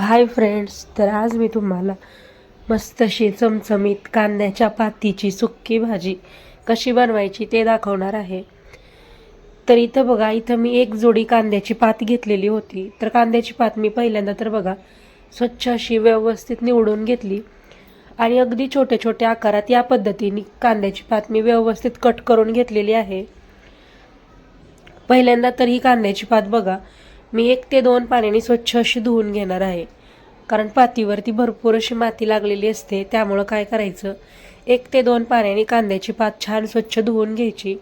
Hi friends तर आज मी तुम्हाला मस्त अशी चमचमीत कांद्याच्या पातीची सुक्की भाजी कशी बनवायची ते दाखवणार आहे. तर इथं बघा इथं मी एक जोडी कांद्याची पात घेतलेली होती. तर कांद्याची पात मी पहिल्यांदा तर बघा स्वच्छ अशी व्यवस्थित निवडून घेतली. आणि अगदी छोट्या छोट्या आकारात या पद्धतीने कांद्याची पात मी व्यवस्थित कट करून घेतलेली आहे. पहिल्यांदा तर ही कांद्याची पात बघा मी एक ते दोन पाण्याने स्वच्छ अशी धुवून घेणार आहे. कारण पातीवरती भरपूर अशी माती लागलेली असते त्यामुळं काय करायचं? एक ते दोन पाण्याने कांद्याची पात छान स्वच्छ धुवून घ्यायची.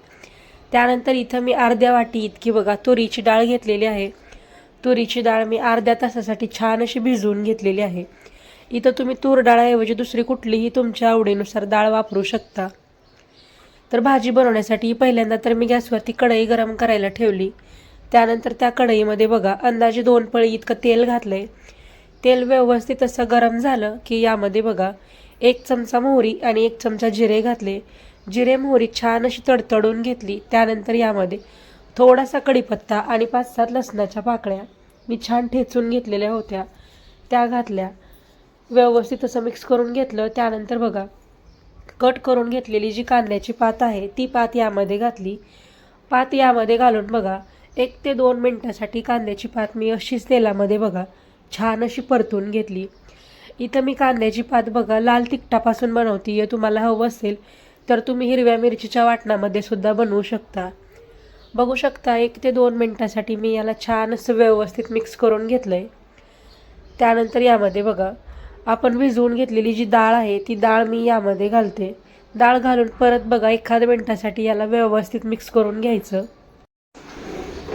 त्यानंतर इथं मी अर्ध्या वाटी इतकी बघा तुरीची डाळ घेतलेली आहे. तुरीची डाळ मी अर्ध्या तासासाठी छान अशी भिजवून घेतलेली आहे. इथं तुम्ही तूर डाळाऐवजी दुसरी कुठलीही तुमच्या आवडीनुसार डाळ वापरू शकता. तर भाजी बनवण्यासाठी पहिल्यांदा तर मी गॅसवरती कढई गरम करायला ठेवली. त्यानंतर त्या कढईमध्ये बघा अंदाजे दोन पळी इतकं तेल घातलंय. तेल व्यवस्थित असं गरम झालं की यामध्ये बघा एक चमचा मोहरी आणि एक चमचा जिरे घातले. जिरे मोहरी छान अशी तडतडून घेतली. त्यानंतर यामध्ये थोडासा कढीपत्ता आणि पाच सात लसणाच्या पाकळ्या मी छान ठेचून घेतलेल्या होत्या. त्या घातल्या. व्यवस्थित असं मिक्स करून घेतलं. त्यानंतर बघा कट करून घेतलेली जी कांद्याची पात आहे ती पात यामध्ये घातली. पात यामध्ये घालून बघा एक ते दोन मिनटासाठी कांद्याची पात मी अशीच तेलामध्ये बघा छान अशी परतून घेतली. इथं मी कांद्याची पात बघा लाल तिखटापासून बनवते. तुम्हाला हवं असेल तर तुम्ही हिरव्या मिरचीच्या वाटणामध्ये सुद्धा बनवू शकता. बघू शकता एक ते दोन मिनटासाठी मी याला छान असं व्यवस्थित मिक्स करून घेतलं आहे त्यानंतर यामध्ये बघा आपण भिजवून घेतलेली जी डाळ आहे ती डाळ मी यामध्ये घालते. डाळ घालून परत बघा एखाद्या मिनटासाठी याला व्यवस्थित मिक्स करून घ्यायचं.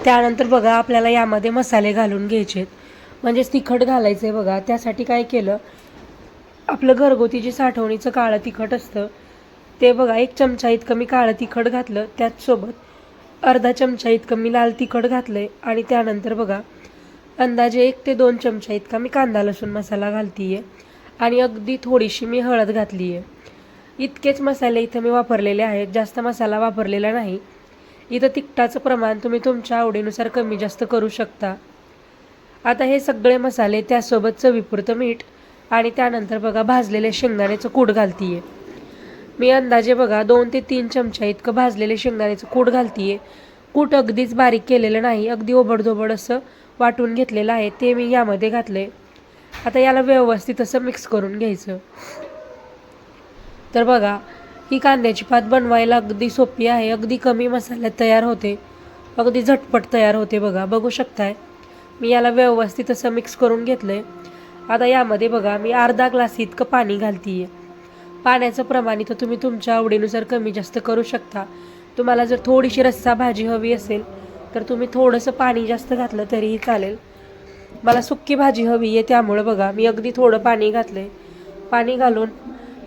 त्यानंतर बघा आपल्याला यामध्ये मसाले घालून घ्यायचे म्हणजेच तिखट घालायचं आहे बघा. त्यासाठी काय केलं आपलं घरगुती जे साठवणीचं काळं तिखट असतं ते बघा एक चमचा इतकं मी काळं तिखट घातलं त्याचसोबत अर्धा चमचा इतकं मी लाल तिखट घातलं आहे आणि त्यानंतर बघा अंदाजे एक ते दोन चमचा इतका मी कांदा लसूण मसाला घालते आहे आणि अगदी थोडीशी मी हळद घातली आहे इतकेच मसाले इथं मी वापरलेले आहेत. जास्त मसाला वापरलेला नाही. इथं तिखटाचं प्रमाण तुम्ही तुमच्या आवडीनुसार कमी जास्त करू शकता. आता हे सगळे मसाले त्यासोबत चवीपुरतं मीठ आणि त्यानंतर बघा भाजलेले शेंगदाण्याचं कूट घालतीये. मी अंदाजे बघा दोन ते तीन चमचा इतकं भाजलेले शेंगदाण्याचं कूट घालतीये. कूट अगदीच बारीक केलेलं नाही अगदी ओबडधोबड असं वाटून घेतलेलं आहे ते मी यामध्ये घातले आता याला व्यवस्थित असं मिक्स करून घ्यायचं. तर बघा ही कांद्याची पात बनवायला अगदी सोपी आहे. अगदी कमी मसाल्यात तयार होते. अगदी झटपट तयार होते बघा. बघू शकताय. मी याला व्यवस्थित असं मिक्स करून घेतलं आहे आता यामध्ये बघा मी अर्धा ग्लास इतकं पाणी घालते आहे पाण्याचं प्रमाण इथं तुम्ही तुमच्या आवडीनुसार कमी जास्त करू शकता. तुम्हाला जर थोडीशी रस्सा भाजी हवी असेल तर तुम्ही थोडंसं पाणी जास्त घातलं तरीही चालेल. मला सुक्की भाजी हवी आहे त्यामुळं बघा मी अगदी थोडं पाणी घातलं आहे पाणी घालून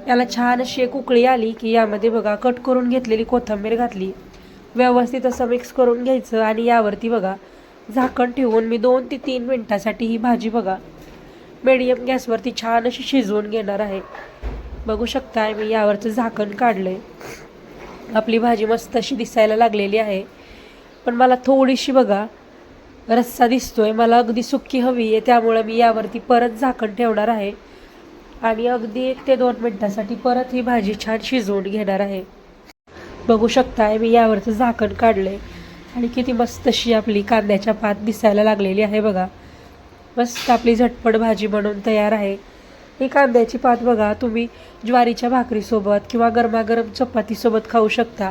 याला छान अशी एक उकळी आली की यामध्ये बघा कट करून घेतलेली कोथिंबीर घातली. व्यवस्थित असं मिक्स करून घ्यायचं आणि यावरती बघा झाकण ठेवून मी दोन ते तीन मिनटासाठी ही भाजी बघा मिडियम गॅसवरती छान अशी शिजवून घेणार आहे. बघू शकताय मी यावरचं झाकण काढलं आहे आपली भाजी मस्त अशी दिसायला लागलेली आहे. पण मला थोडीशी बघा रस्सा दिसतोय मला अगदी सुक्की हवी आहे त्यामुळं मी यावरती परत झाकण ठेवणार आहे. आणि अगदी एक ते दोन मिनटासाठी परत ही भाजी छान शिजवून घेणार आहे. बघू शकताय मी यावरचं झाकण काढलंय. आणि किती मस्त अशी आपली कांद्याच्या पात दिसायला लागलेली आहे बघा. मस्त आपली झटपट भाजी बनवून तयार आहे. ही कांद्याची पात बघा तुम्ही ज्वारीच्या भाकरीसोबत किंवा गरमागरम चपातीसोबत खाऊ शकता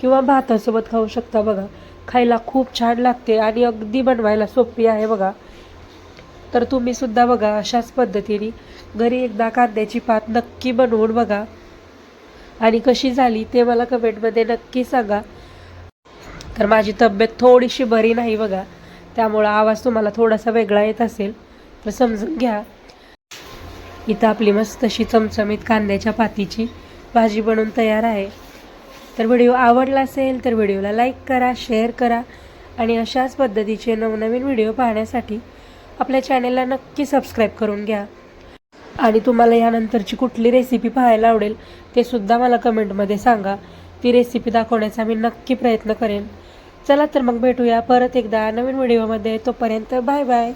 किंवा भातासोबत खाऊ शकता बघा. खायला खूप छान लागते आणि अगदी बनवायला सोपी आहे बघा. तर तुम्ही सुद्धा बघा अशाच पद्धतीने घरी एकदा कांद्याची पात नक्की बनवून बघा. आणि कशी झाली ते मला कमेंटमध्ये नक्की सांगा. तर माझी तब्येत थोडीशी बरी नाही बघा. त्यामुळं आवाज तुम्हाला थोडासा वेगळा येत असेल तर समजून घ्या. इथं आपली मस्त अशी चमचमीत कांद्याच्या पातीची भाजी बनवून तयार आहे. तर व्हिडिओ आवडला असेल तर व्हिडिओला लाईक करा शेअर करा आणि अशाच पद्धतीचे नवनवीन व्हिडिओ पाहण्यासाठी आपल्या चॅनेलला नक्की सबस्क्राईब करून घ्या. आणि तुम्हाला यानंतरची कुठली रेसिपी पाहायला आवडेल ते सुद्धा मला कमेंटमध्ये सांगा. ती रेसिपी दाखवण्याचा मी नक्की प्रयत्न करेन. चला तर मग भेटूया परत एकदा नवीन व्हिडिओमध्ये तोपर्यंत बाय बाय